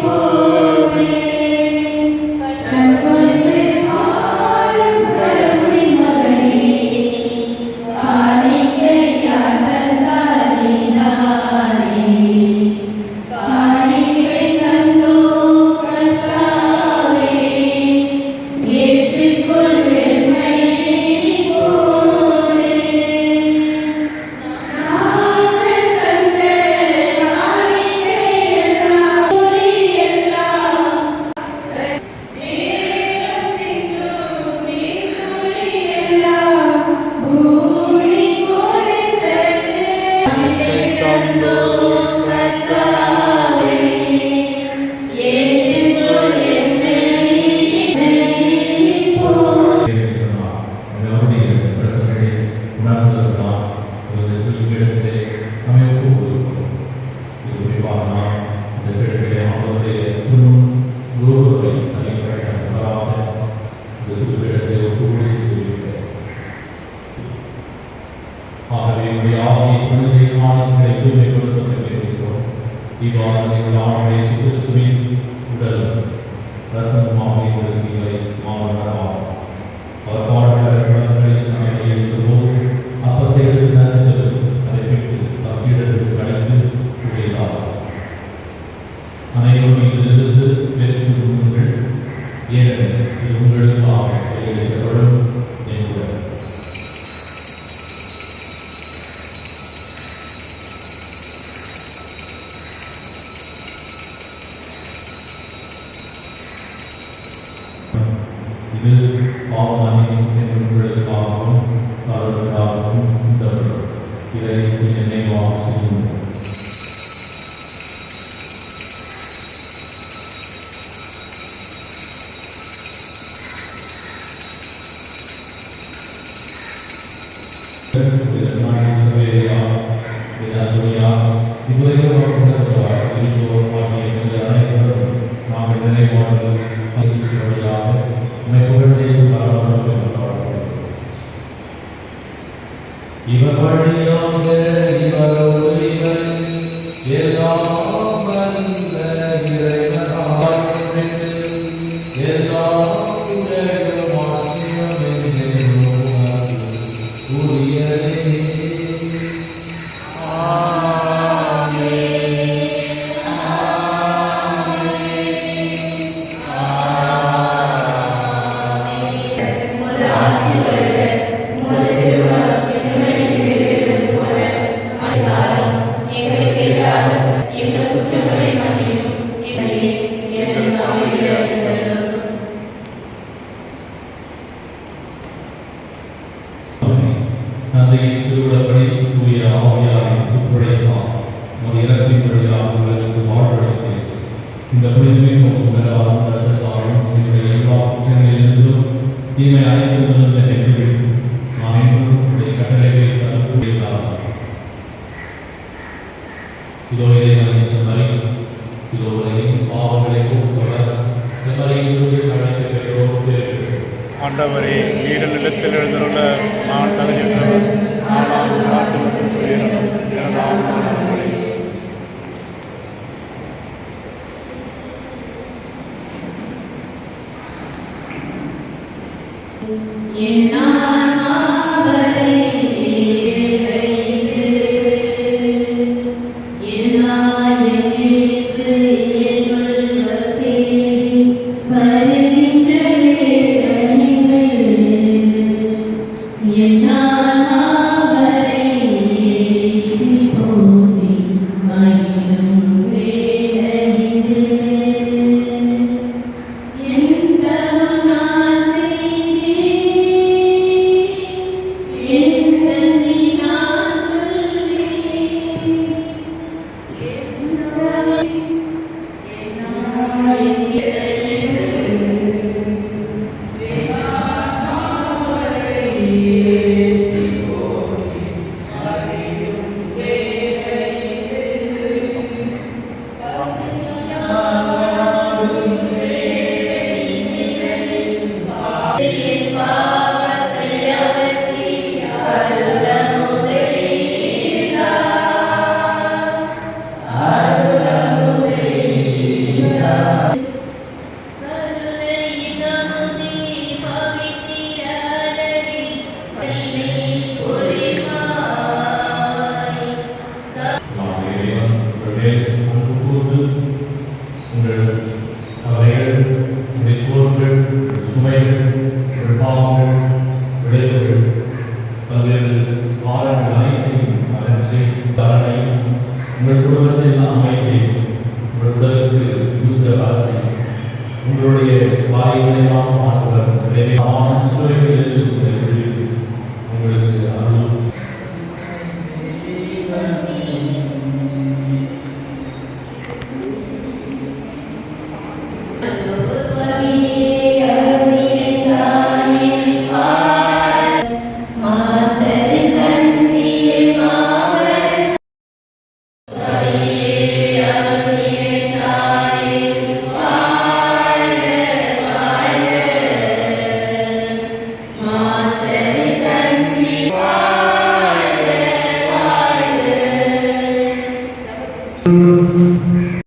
people. பிரசனத்தை உணர்ந்ததுதான் ஒரு இடத்திலே நம்மை ஒப்புக்கொள்கிறோம் இது குறிப்பாக நாம் இந்த இடத்திலே அவருடைய திருமணம் குருவரை தனிப்பட்ட முதலாக இந்த திருப்பிடத்தை ஒப்புக்கொள்கிறேன் ஆகவே உடைய ஆவியை புனிதை மாணவர்களை தூய்மைப்படுத்த வேண்டுகிறோம் இவ்வாறு நீங்கள் ஆணையை சுகிறிஸ்துவின் அனைவரும் இதிலிருந்து பெற்று உண்ணுங்கள் ஏனெனில் இது உங்களுக்காக வெளியிடப்படும் என்பது இது பாவமன்னிக்கும் என்பவர்களுக்காகவும் அவர்களுக்காகவும் சிந்தப்படும் இதை நினைவாக இவர் வழியாக இவர் எல்லாம் தந்தையின் திருவிழப்படி தூய ஆவியாரின் ஒப்படைத்தார் ஒரு இறப்பின் வழியாக உங்களுக்கு வாழ்வழைத்தேன் இந்த புனிதமிக்கும் உங்களாலும் ரத்தத்தாலும் என்னுடைய எல்லா குற்றங்களிலிருந்தும் தீமை அனைத்திலிருந்து என்னை நான் என்றும் உடைய கட்டளைகளை தரக்கூடியதாக இதோ இதை நான் செம்மறி இதோ இதையும் பாவங்களை போக்குவர் செம்மறியிலிருந்து அழைத்து பெற்றோர் பேர் பெற்றோர் ஆண்டவரே நீர நிலத்தில் எழுந்துள்ள நான் தலைவர். பல்வேறு வாரங்கள் அனைத்தையும் வளர்ச்சி பலனை உங்கள் எல்லாம் அமைத்து உங்கள் உடலுக்கு உங்களுடைய வாய்களை நாம் மாற்றுவர் எனவே Mm-hmm.